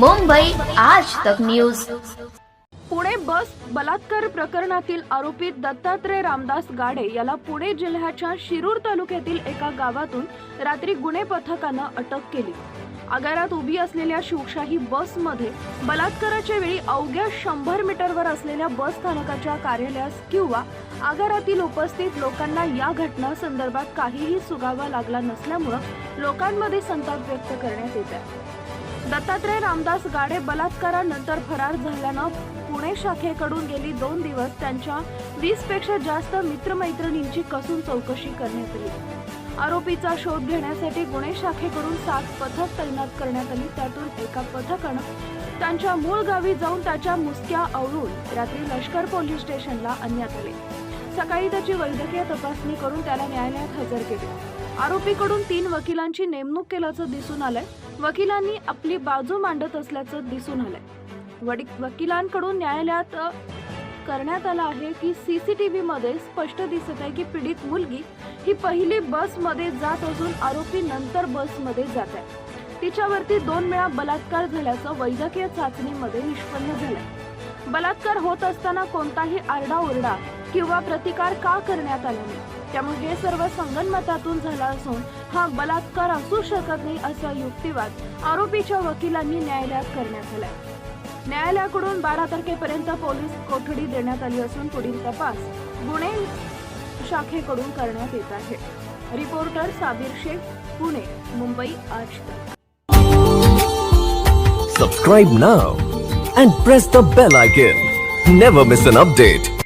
आज तक न्यूज पुणे बस बलात्कार प्रकरणातील आरोपी दत्तात्रय रामदास गाडे याला पुणे जिल्ह्याच्या शिरूर तालुक्यातील एका गावातून रात्री गुन्हे पथकानं अटक केली. आगारात उभी असलेल्या शिवशाही बसमध्ये बलात्काराच्या वेळी अवघ्या शंभर मीटरवर असलेल्या बस स्थानकाच्या कार्यालयास किंवा आगारातील उपस्थित लोकांना या घटना संदर्भात काहीही सुगावा लागला नसल्यामुळं लोकांमध्ये संताप व्यक्त करण्यात येत आहे. दत्तात्रय रामदास गाडे बलात्कारानंतर फरार झाल्यानं पुणे शाखेकडून गेली दोन दिवस त्यांच्या वीसपेक्षा जास्त मित्रमैत्रिणींची कसून चौकशी करण्यात आली. आरोपीचा शोध घेण्यासाठी गुन्हे शाखेकडून सात पथक तैनात करण्यात आली. त्यातून एका पथकानं त्यांच्या मूळ गावी जाऊन त्याच्या मुसक्या आवळून रात्री लष्कर पोलीस स्टेशनला आणण्यात आले. सकाळी त्याची वैद्यकीय तपासणी करून त्याला न्यायालयात हजर केले. आरोपीकडून तीन वकिलांची नेमणूक केल्याचं दिसून आलंय. वकिलांनी आपली बाजू मांडत असल्याचं दिसून आलंय. वडी- वकिलांकडून न्यायालयात करण्यात आलं आहे की सीसीटीव्ही मध्ये स्पष्ट दिसत आहे की पीडित मुलगी ही पहिली बसमध्ये जात असून आरोपी नंतर बसमध्ये जात आहे. तिच्यावरती दोन वेळा बलात्कार झाल्याचं वैद्यकीय चाचणीमध्ये निष्पन्न झालंय. बलात्कार होत असताना कोणताही आरडाओरडा किंवा प्रतिकार का करण्यात आला नाही? त्यामुळे हे सर्व संगनमतातून झाला असून हा बलात्कार असू शकत नाही असा युक्तिवाद आरोपीच्या वकिलांनी न्यायालयात करण्यात आला न्यायालयाकडून बारा तारखेपर्यंत पोलीस कोठडी देण्यात आली असून पुढील तपास गुन्हे शाखेकडून करण्यात येत आहे. रिपोर्टर साबीर शेख पुणे मुंबई आज subscribe now and press the bell icon never miss an update.